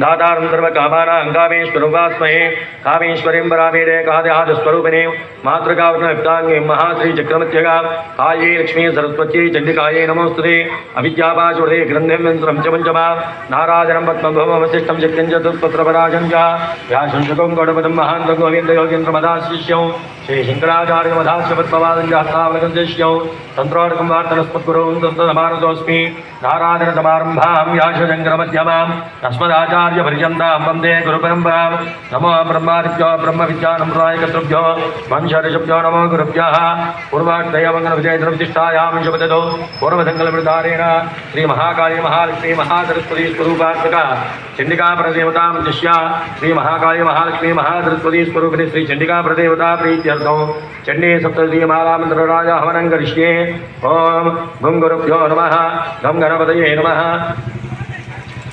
दातारं सर्वकामाना कामेश्वरं वास्महे कामेश्वरीं परामीरे कादेहादस्वरूपिणी मातृकावृतनयुक्ताङ्गे महाश्रीचक्रमत्यगा काये लक्ष्मी सरस्वत्यै चण्डिकायै नमोस्तुते अविद्यापाचुरे ग्रन्थिं यन्त्रं च पञ्चमा। नाराजनं पद्मभवमवशिष्टं शक्तिं च दुष्पत्रपराजं च। व्यासंशकं गौडपदं महान्तं गोविन्दयोगेन्द्रमदाशिष्यौ श्रीशङ्कराचार्यमधास्य पद्मवादञ्जास्तावगन्धिष्यौ तन्त्राटकं वार्तनस्मद्गुरुं तन्तमानतोऽस्मि नाराधनसमारम्भां याशशङ्करमध्यमां तस्मदाचार्य आचार्य पर्यन्तां वंदे गुरुपरम्परां। नमो ब्रह्मादिभ्यो, ब्रह्मविद्यानम्रायकतृभ्यो वंशऋषभ्यो नमो गुरुभ्यः। पूर्वाक्षयमङ्गलविजयद्रविष्ठायां शपदतो पूर्वदङ्गलमृतारेण श्रीमहाकाली महालक्ष्मी महासरस्वती स्वरूपात्मका चण्डिकाप्रदेवतां दिश्या श्रीमहाकाली महालक्ष्मी महासरस्वती स्वरूपिणी श्रीचण्डिकाप्रदेवता प्रीत्यर्थौ चण्डे सप्तदीमालामन्त्रराज हवनं करिष्ये ॐ गुं गुरुभ्यो नमः गं गणपतये नमः।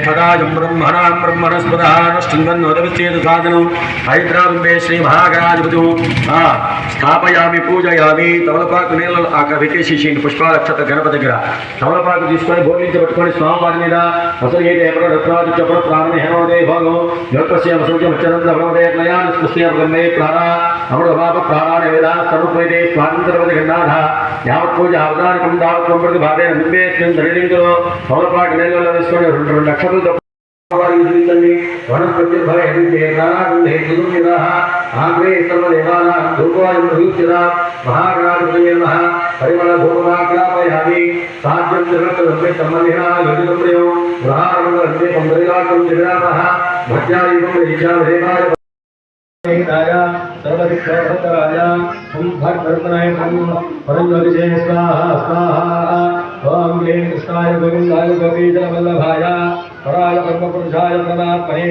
సదాజం బ్రహ్మణాం బ్రహ్మణస్పదానుష్ఠింగన్నోదవిచ్చేత సాధనం. హైదరాబాంబే శ్రీ మహాగణాధిపతి. స్థాపయామి పూజయామి తమలపాకు నీళ్ళ అక్కడ పెట్టేసేసేయండి పుష్పాలక్షత గణపతి దగ్గర. తమలపాకు తీసుకొని బోర్లించి పట్టుకొని స్వామివారి మీద అసలు ఏది ఎప్పుడు రత్నాది చెప్పడం ప్రాణం హేమోదయ భోగం. యోగస్య సూర్యం చంద్ర భగవదే క్లయాన్ని స్పృశ్య బ్రహ్మే ప్రాణ. అమృత పాప ప్రాణాన వేదా స్వరూపైతే స్వాతంత్రపతి గణాధ యావత్ పూజ అవధానకం దావత్వం ప్రతి భావేన ముంబేస్మిన్ ధరిలింగలో తమలపాకు నీళ్ళలో వేసుకొని రెండు రెండు లక్షలతో వాయుజీవితండి వనస్పతిర్భయంతే నారాయణే ఆగ్రే సర్వదేవానాం ధూపవాయుం ప్రయుజ్యత పరిమళ ధూపమాగ్రాపయామి సాధ్యం జగత్తులంబే సంబంధినా యోజితంబ్రయో గృహారమంగళంతే పందరిలాకం ओम ग्लीं कृष्णाय गोविंदाय गोपीजनवल्लभाय पराय परमात्मने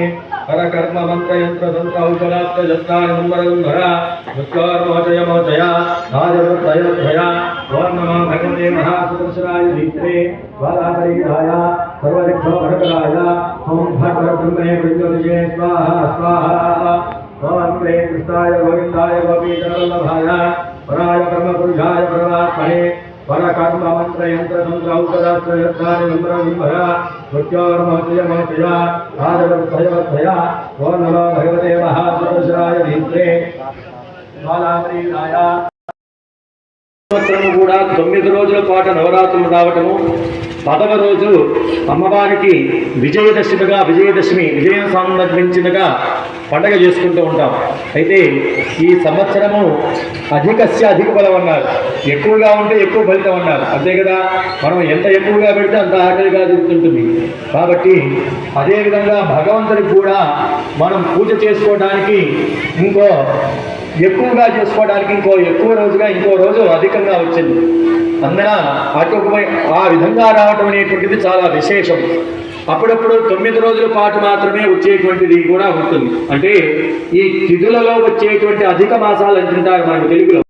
परकर्म मन्त्रयन्त्रतन्त्रौपरात्तजत्राय मन्मरन्धर मुक्त्योर्मोचय मोचय राजवत्रयत्रया ओम भगवते महासुदर्शनाय धीत्रे द्वारापरिधाय सर्वदिग्भरकराय ॐ भगवद्ब्रह्मणे प्रज्योतिषे स्वाहा स्वाहा। ओम ग्लीं कृष्णाय गोविन्दाय गोपीजनवल्लभाय पराय ब्रह्मपुरुषाय परमात्मने గోపీజనవల్లభాయ పరాయ పరకర్మ మంత్ర యంత్ర తంత్ర ఔషధాస్త్రయత్రాని నంబరంబర నమో భగవతే మహాసుదర్శనాయ దీప్తే బాలామరీనాయ సంవత్సరము కూడా తొమ్మిది రోజుల పాటు నవరాత్రులు రావటము. పదవ రోజు అమ్మవారికి విజయదశమిగా విజయదశమి విజయం సంబంధించినగా పండగ చేసుకుంటూ ఉంటాం. అయితే ఈ సంవత్సరము అధికస్య అధిక బలం అన్నారు. ఎక్కువగా ఉంటే ఎక్కువ ఫలితం అన్నారు. అంతే కదా? మనం ఎంత ఎక్కువగా పెడితే అంత ఆకలిగా జరుగుతుంటుంది కాబట్టి అదేవిధంగా భగవంతుడికి కూడా మనం పూజ చేసుకోవడానికి ఇంకో ఎక్కువగా చేసుకోవడానికి ఇంకో ఎక్కువ రోజుగా ఇంకో రోజు అధికంగా వచ్చింది. అందున అటు ఆ విధంగా రావటం అనేటువంటిది చాలా విశేషం. అప్పుడప్పుడు తొమ్మిది రోజుల పాటు మాత్రమే వచ్చేటువంటిది కూడా ఉంటుంది. అంటే ఈ తిథులలో వచ్చేటువంటి అధిక మాసాలు అంటుంటారు మనకు తెలుగులో.